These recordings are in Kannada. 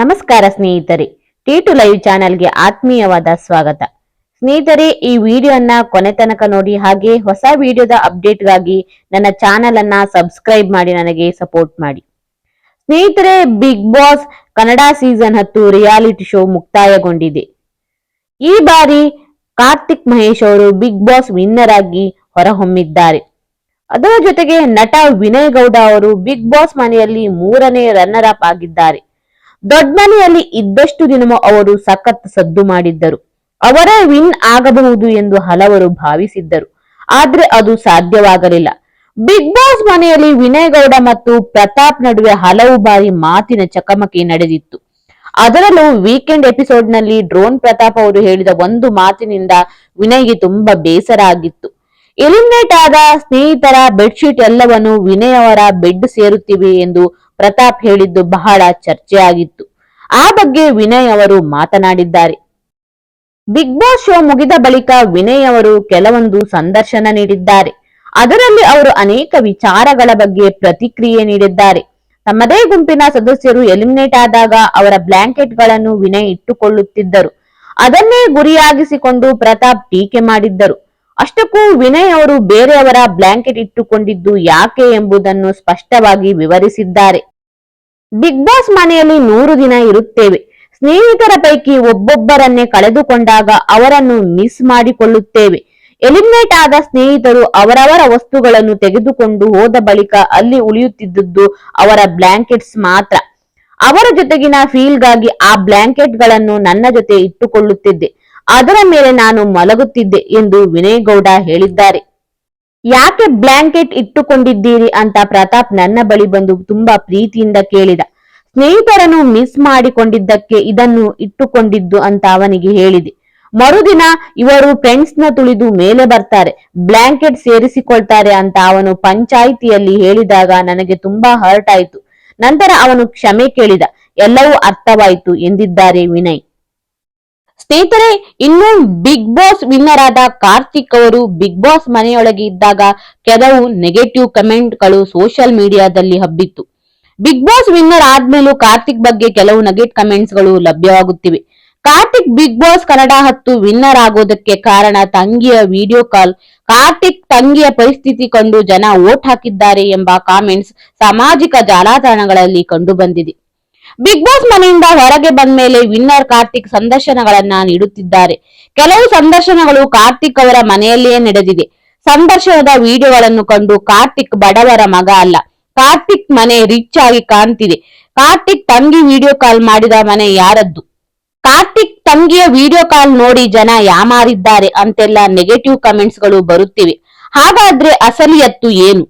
ನಮಸ್ಕಾರ ಸ್ನೇಹಿತರೆ ಟಿ ಟು ಲೈವ್ ಚಾನೆಲ್ಗೆ ಆತ್ಮೀಯವಾದ ಸ್ವಾಗತ. ಸ್ನೇಹಿತರೆ, ಈ ವಿಡಿಯೋನ ಕೊನೆ ತನಕ ನೋಡಿ, ಹಾಗೆ ಹೊಸ ವಿಡಿಯೋದ ಅಪ್ಡೇಟ್ಗಾಗಿ ನನ್ನ ಚಾನೆಲ್ ಅನ್ನ ಸಬ್ಸ್ಕ್ರೈಬ್ ಮಾಡಿ, ನನಗೆ ಸಪೋರ್ಟ್ ಮಾಡಿ. ಸ್ನೇಹಿತರೆ ಬಿಗ್ ಬಾಸ್ ಕನ್ನಡ ಸೀಸನ್ ಹತ್ತು ರಿಯಾಲಿಟಿ ಶೋ ಮುಕ್ತಾಯಗೊಂಡಿದೆ. ಈ ಬಾರಿ ಕಾರ್ತಿಕ್ ಮಹೇಶ್ ಅವರು ಬಿಗ್ ಬಾಸ್ ವಿನ್ನರ್ ಆಗಿ ಹೊರಹೊಮ್ಮಿದ್ದಾರೆ. ಅದರ ಜೊತೆಗೆ ನಟ ವಿನಯ್ ಗೌಡ ಅವರು ಬಿಗ್ ಬಾಸ್ ಮನೆಯಲ್ಲಿ ಮೂರನೇ ರನ್ನರ್ ಅಪ್ ಆಗಿದ್ದಾರೆ. ದೊಡ್ಡ ಮನೆಯಲ್ಲಿ ಇದ್ದಷ್ಟು ದಿನವೂ ಅವರು ಸಖತ್ ಸದ್ದು ಮಾಡಿದ್ದರು. ಅವರೇ ವಿನ್ ಆಗಬಹುದು ಎಂದು ಹಲವರು ಭಾವಿಸಿದ್ದರು. ಆದ್ರೆ ಅದು ಸಾಧ್ಯವಾಗಲಿಲ್ಲ. ಬಿಗ್ ಬಾಸ್ ಮನೆಯಲ್ಲಿ ವಿನಯ್ ಗೌಡ ಮತ್ತು ಪ್ರತಾಪ್ ನಡುವೆ ಹಲವು ಬಾರಿ ಮಾತಿನ ಚಕಮಕಿ ನಡೆದಿತ್ತು. ಅದರಲ್ಲೂ ವೀಕೆಂಡ್ ಎಪಿಸೋಡ್ನಲ್ಲಿ ಡ್ರೋನ್ ಪ್ರತಾಪ್ ಅವರು ಹೇಳಿದ ಒಂದು ಮಾತಿನಿಂದ ವಿನಯ್ಗೆ ತುಂಬಾ ಬೇಸರ ಆಗಿತ್ತು. ಎಲಿಮಿನೇಟ್ ಆದ ಸ್ನೇಹಿತರ ಬೆಡ್ಶೀಟ್ ಎಲ್ಲವನ್ನು ವಿನಯ್ ಅವರ ಬೆಡ್ ಸೇರುತ್ತಿವೆ ಎಂದು ಪ್ರತಾಪ್ ಹೇಳಿದ್ದು ಬಹಳ ಚರ್ಚೆಯಾಗಿತ್ತು. ಆ ಬಗ್ಗೆ ವಿನಯ್ ಅವರು ಮಾತನಾಡಿದ್ದಾರೆ. ಬಿಗ್ ಬಾಸ್ ಶೋ ಮುಗಿದ ಬಳಿಕ ವಿನಯ್ ಅವರು ಕೆಲವೊಂದು ಸಂದರ್ಶನ ನೀಡಿದ್ದಾರೆ. ಅದರಲ್ಲಿ ಅವರು ಅನೇಕ ವಿಚಾರಗಳ ಬಗ್ಗೆ ಪ್ರತಿಕ್ರಿಯೆ ನೀಡಿದ್ದಾರೆ. ತಮ್ಮದೇ ಗುಂಪಿನ ಸದಸ್ಯರು ಎಲಿಮಿನೇಟ್ ಆದಾಗ ಅವರ ಬ್ಲಾಂಕೆಟ್ಗಳನ್ನು ವಿನಯ್ ಇಟ್ಟುಕೊಳ್ಳುತ್ತಿದ್ದರು. ಅದನ್ನೇ ಗುರಿಯಾಗಿಸಿಕೊಂಡು ಪ್ರತಾಪ್ ಟೀಕೆ ಮಾಡಿದ್ದರು. ಅಷ್ಟಕ್ಕೂ ವಿನಯ್ ಅವರು ಬೇರೆಯವರ ಬ್ಲಾಂಕೆಟ್ ಇಟ್ಟುಕೊಂಡಿದ್ದು ಯಾಕೆ ಎಂಬುದನ್ನು ಸ್ಪಷ್ಟವಾಗಿ ವಿವರಿಸಿದ್ದಾರೆ. ಬಿಗ್ ಬಾಸ್ ಮನೆಯಲ್ಲಿ ನೂರು ದಿನ ಇರುತ್ತೇವೆ. ಸ್ನೇಹಿತರ ಪೈಕಿ ಒಬ್ಬೊಬ್ಬರನ್ನೇ ಕಳೆದುಕೊಂಡಾಗ ಅವರನ್ನು ಮಿಸ್ ಮಾಡಿಕೊಳ್ಳುತ್ತೇವೆ. ಎಲಿಮಿನೇಟ್ ಆದ ಸ್ನೇಹಿತರು ಅವರವರ ವಸ್ತುಗಳನ್ನು ತೆಗೆದುಕೊಂಡು ಹೋದ ಬಳಿಕ ಅಲ್ಲಿ ಉಳಿಯುತ್ತಿದ್ದುದು ಅವರ ಬ್ಲಾಂಕೆಟ್ಸ್ ಮಾತ್ರ. ಅವರ ಜೊತೆಗಿನ ಫೀಲ್ಗಾಗಿ ಆ ಬ್ಲಾಂಕೆಟ್ಗಳನ್ನು ನನ್ನ ಜೊತೆ ಇಟ್ಟುಕೊಳ್ಳುತ್ತಿದ್ದೆ. ಅದರ ಮೇಲೆ ನಾನು ಮಲಗುತ್ತಿದ್ದೆ ಎಂದು ವಿನಯ್ ಗೌಡ ಹೇಳಿದ್ದಾರೆ. ಯಾಕೆ ಬ್ಲಾಂಕೆಟ್ ಇಟ್ಟುಕೊಂಡಿದ್ದೀರಿ? ಅಂತ ಪ್ರತಾಪ್ ನನ್ನ ಬಳಿ ಬಂದು ತುಂಬಾ ಪ್ರೀತಿಯಿಂದ ಕೇಳಿದ. ಸ್ನೇಹಿತರನ್ನು ಮಿಸ್ ಮಾಡಿಕೊಂಡಿದ್ದಕ್ಕೆ ಇದನ್ನು ಇಟ್ಟುಕೊಂಡಿದ್ದು ಅಂತ ಅವನಿಗೆ ಹೇಳಿದೆ. ಮರುದಿನ ಇವರು ಫ್ರೆಂಡ್ಸ್ನ ತುಳಿದು ಮೇಲೆ ಬರ್ತಾರೆ, ಬ್ಲಾಂಕೆಟ್ ಸೇರಿಸಿಕೊಳ್ತಾರೆ ಅಂತ ಅವನು ಪಂಚಾಯಿತಿಯಲ್ಲಿ ಹೇಳಿದಾಗ ನನಗೆ ತುಂಬಾ ಹರ್ಟ್ ಆಯ್ತು. ನಂತರ ಅವನು ಕ್ಷಮೆ ಕೇಳಿದ. ಎಲ್ಲವೂ ಅರ್ಥವಾಯಿತು ಎಂದಿದ್ದಾರೆ ವಿನಯ್. ಸ್ನೇಹಿತರೆ, ಇನ್ನು ಬಿಗ್ ಬಾಸ್ ವಿನ್ನರ್ ಆದ ಕಾರ್ತಿಕ್ ಅವರು ಬಿಗ್ ಬಾಸ್ ಮನೆಯೊಳಗೆ ಇದ್ದಾಗ ಕೆಲವು ನೆಗೆಟಿವ್ ಕಮೆಂಟ್ಗಳು ಸೋಷಿಯಲ್ ಮೀಡಿಯಾದಲ್ಲಿ ಹಬ್ಬಿತ್ತು. ಬಿಗ್ ಬಾಸ್ ವಿನ್ನರ್ ಆದ್ಮೇಲೂ ಕಾರ್ತಿಕ್ ಬಗ್ಗೆ ಕೆಲವು ನೆಗೆಟ್ ಕಮೆಂಟ್ಸ್ಗಳು ಲಭ್ಯವಾಗುತ್ತಿವೆ. ಕಾರ್ತಿಕ್ ಬಿಗ್ ಬಾಸ್ ಕನ್ನಡ ಹತ್ತು ವಿನ್ನರ್ ಆಗೋದಕ್ಕೆ ಕಾರಣ ತಂಗಿಯ ವಿಡಿಯೋ ಕಾಲ್ ಕಾರ್ತಿಕ್ ತಂಗಿಯ ಪರಿಸ್ಥಿತಿ ಕಂಡು ಜನ ವೋಟ್ ಹಾಕಿದ್ದಾರೆ ಎಂಬ ಕಾಮೆಂಟ್ಸ್ ಸಾಮಾಜಿಕ ಜಾಲತಾಣಗಳಲ್ಲಿ ಕಂಡು ಬಂದಿದೆ. ಬಿಗ್ ಬಾಸ್ ಮನೆಯಿಂದ ಹೊರಗೆ ಬಂದ ಮೇಲೆ ವಿನ್ನರ್ ಕಾರ್ತಿಕ್ ಸಂದರ್ಶನಗಳನ್ನ ನೀಡುತ್ತಿದ್ದಾರೆ. ಕೆಲವು ಸಂದರ್ಶನಗಳು ಕಾರ್ತಿಕ್ ಅವರ ಮನೆಯಲ್ಲಿಯೇ ನಡೆದಿದೆ. ಸಂದರ್ಶನದ ವಿಡಿಯೋಗಳನ್ನು ಕಂಡು ಕಾರ್ತಿಕ್ ಬಡವರ ಮಗ ಅಲ್ಲ. ಕಾರ್ತಿಕ್ ಮನೆ ರಿಚ್ ಆಗಿ ಕಾಣ್ತಿದೆ. ಕಾರ್ತಿಕ್ ತಂಗಿ ವಿಡಿಯೋ ಕಾಲ್ ಮಾಡಿದ ಮನೆ ಯಾರದ್ದು? ಕಾರ್ತಿಕ್ ತಂಗಿಯ ವಿಡಿಯೋ ಕಾಲ್ ನೋಡಿ ಜನ ಯಾಮಾರಿದ್ದಾರೆ ಅಂತೆಲ್ಲ ನೆಗೆಟಿವ್ ಕಮೆಂಟ್ಸ್ಗಳು ಬರುತ್ತಿವೆ. ಹಾಗಾದ್ರೆ ಅಸಲಿಯತ್ತು ಏನು?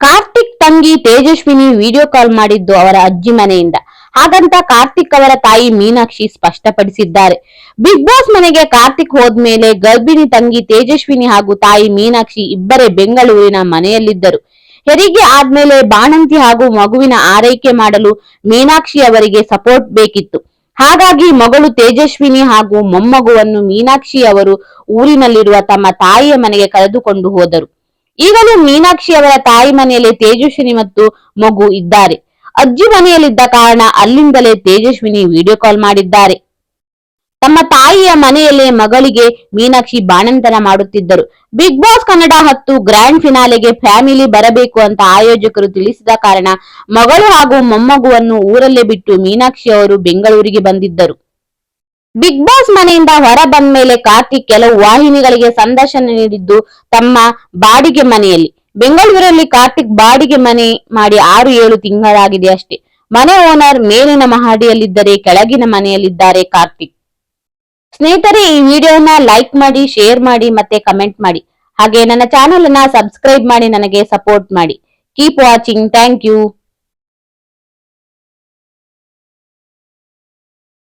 ಕಾರ್ತಿಕ್ ತಂಗಿ ತೇಜಸ್ವಿನಿ ವಿಡಿಯೋ ಕಾಲ್ ಮಾಡಿದ್ದು ಅವರ ಅಜ್ಜಿ ಮನೆಯಿಂದ. ಹಾಗಂತ ಕಾರ್ತಿಕ್ ಅವರ ತಾಯಿ ಮೀನಾಕ್ಷಿ ಸ್ಪಷ್ಟಪಡಿಸಿದ್ದಾರೆ. ಬಿಗ್ ಬಾಸ್ ಮನೆಗೆ ಕಾರ್ತಿಕ್ ಹೋದ್ಮೇಲೆ ಗರ್ಭಿಣಿ ತಂಗಿ ತೇಜಸ್ವಿನಿ ಹಾಗೂ ತಾಯಿ ಮೀನಾಕ್ಷಿ ಇಬ್ಬರೇ ಬೆಂಗಳೂರಿನ ಮನೆಯಲ್ಲಿದ್ದರು. ಹೆರಿಗೆ ಆದ್ಮೇಲೆ ಬಾಣಂತಿ ಹಾಗೂ ಮಗುವಿನ ಆರೈಕೆ ಮಾಡಲು ಮೀನಾಕ್ಷಿ ಅವರಿಗೆ ಸಪೋರ್ಟ್ ಬೇಕಿತ್ತು. ಹಾಗಾಗಿ ಮಗಳು ತೇಜಸ್ವಿನಿ ಹಾಗೂ ಮೊಮ್ಮಗುವನ್ನು ಮೀನಾಕ್ಷಿ ಅವರು ಊರಿನಲ್ಲಿರುವ ತಮ್ಮ ತಾಯಿಯ ಮನೆಗೆ ಕರೆದುಕೊಂಡು ಹೋದರು. ಈಗಲೂ ಮೀನಾಕ್ಷಿ ಅವರ ತಾಯಿ ಮನೆಯಲ್ಲಿ ತೇಜಸ್ವಿನಿ ಮತ್ತು ಮಗು ಇದ್ದಾರೆ. ಅಜ್ಜಿ ಮನೆಯಲ್ಲಿದ್ದ ಕಾರಣ ಅಲ್ಲಿಂದಲೇ ತೇಜಸ್ವಿನಿ ವಿಡಿಯೋ ಕಾಲ್ ಮಾಡಿದ್ದಾರೆ. ತಮ್ಮ ತಾಯಿಯ ಮನೆಯಲ್ಲೇ ಮಗಳಿಗೆ ಮೀನಾಕ್ಷಿ ಬಾಣಂತನ ಮಾಡುತ್ತಿದ್ದರು. ಬಿಗ್ ಬಾಸ್ ಕನ್ನಡ ಹತ್ತು ಗ್ರ್ಯಾಂಡ್ ಫಿನಾಲೆಗೆ ಫ್ಯಾಮಿಲಿ ಬರಬೇಕು ಅಂತ ಆಯೋಜಕರು ತಿಳಿಸಿದ ಕಾರಣ ಮಗಳು ಹಾಗೂ ಮೊಮ್ಮಗುವನ್ನು ಊರಲ್ಲೇ ಬಿಟ್ಟು ಮೀನಾಕ್ಷಿ ಅವರು ಬೆಂಗಳೂರಿಗೆ ಬಂದಿದ್ದರು. ಬಿಗ್ ಬಾಸ್ ಮನೆಯಿಂದ ಹೊರ ಬಂದ ಮೇಲೆ ಕಾರ್ತಿಕ್ ಕೆಲವು ವಾಹಿನಿಗಳಿಗೆ ಸಂದರ್ಶನ ನೀಡಿದ್ದು ತಮ್ಮ ಬಾಡಿಗೆ ಮನೆಯಲ್ಲಿ. ಬೆಂಗಳೂರಲ್ಲಿ ಕಾರ್ತಿಕ್ ಬಾಡಿಗೆ ಮನೆ ಮಾಡಿ ಆರು ಏಳು ತಿಂಗಳಾಗಿದೆ ಅಷ್ಟೇ. ಮನೆ ಓನರ್ ಮೇಲಿನ ಮಹಡಿಯಲ್ಲಿದ್ದರೆ ಕೆಳಗಿನ ಮನೆಯಲ್ಲಿದ್ದಾರೆ ಕಾರ್ತಿಕ್. ಸ್ನೇಹಿತರೆ, ಈ ವಿಡಿಯೋನ ಲೈಕ್ ಮಾಡಿ, ಶೇರ್ ಮಾಡಿ ಮತ್ತೆ ಕಮೆಂಟ್ ಮಾಡಿ. ಹಾಗೆ ನನ್ನ ಚಾನೆಲ್ ಅನ್ನ ಸಬ್ಸ್ಕ್ರೈಬ್ ಮಾಡಿ, ನನಗೆ ಸಪೋರ್ಟ್ ಮಾಡಿ. Keep watching thank you